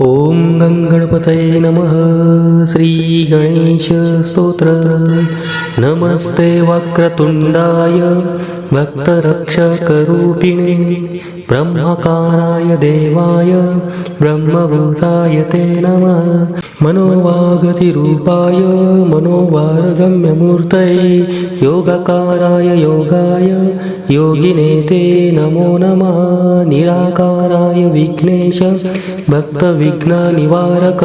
ॐ गङ्गणपतये नमः. श्रीगणेशस्तोत्र नमस्ते वक्रतुण्डाय. भक्तरक्षकरूपिणे. ब्रह्मकाराय देवाय ब्रह्मभूताय ते नमः। मनोवागतिरूपाय मनोवारगम्यमूर्तये योगकाराय योगाय योगिने ते नमो नमः। निराकाराय विघ्नेश भक्तविघ्ननिवारक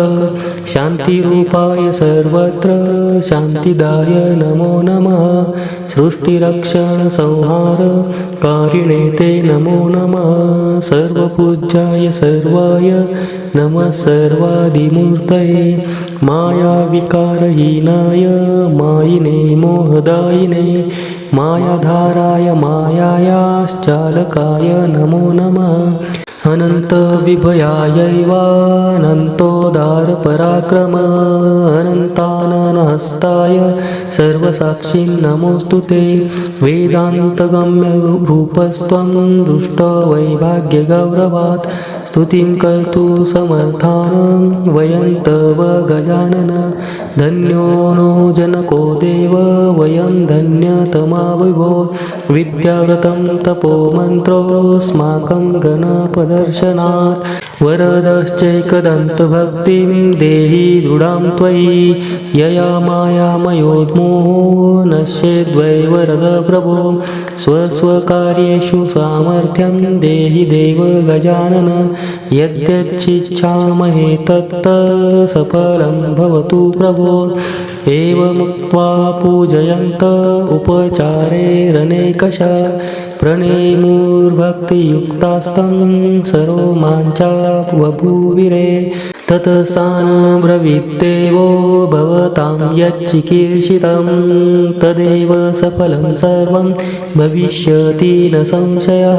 शान्तिरूपाय सर्वत्र शान्तिदाय नमो नमः सृष्टिरक्षणसंहार कारिणे ते नमो नमः। सर्वपूज्याय सर्वाय नमः। सर्वादिमूर्तये मायाविकारहीनाय मायिने मोहदायिने मायाधाराय मायायाश्चालकाय नमो नमः। अनन्तविभयायैवानन्तोदारपराक्रम अनन्ताननहस्ताय सर्वसाक्षी नमोऽस्तु ते। वेदान्तगम्यरूपस्त्वं दुष्टवैभाग्यगौरवात्। स्तुतिं कर्तु समर्थान वयं तव गजानन। धन्यो नो जनको देव वयं धन्यतमाविभो विद्याव्रतं तपोमन्त्रोऽस्माकं गणपदर्शनात्। वरदश्चैकदन्तभक्तिं देहि दृढां त्वयि। यया मायामयोद्मोहो नश्येद्वै वरद प्रभो स्वस्वकार्येषु सामर्थ्यं देहि देव गजानन। यद्यच्छिच्छामहे तत्त सफलं भवतु प्रभो। एवमुक्त्वा पूजयन्त उपचारैरनेकशः। प्रणेमुर्भक्तियुक्तास्तं सर्वमाञ्चा बभूविरे ततस्तानब्रवीद्देवो भवतां यच्चिकीर्षितं। तदेव सफलं सर्वं भविष्यति न संशयः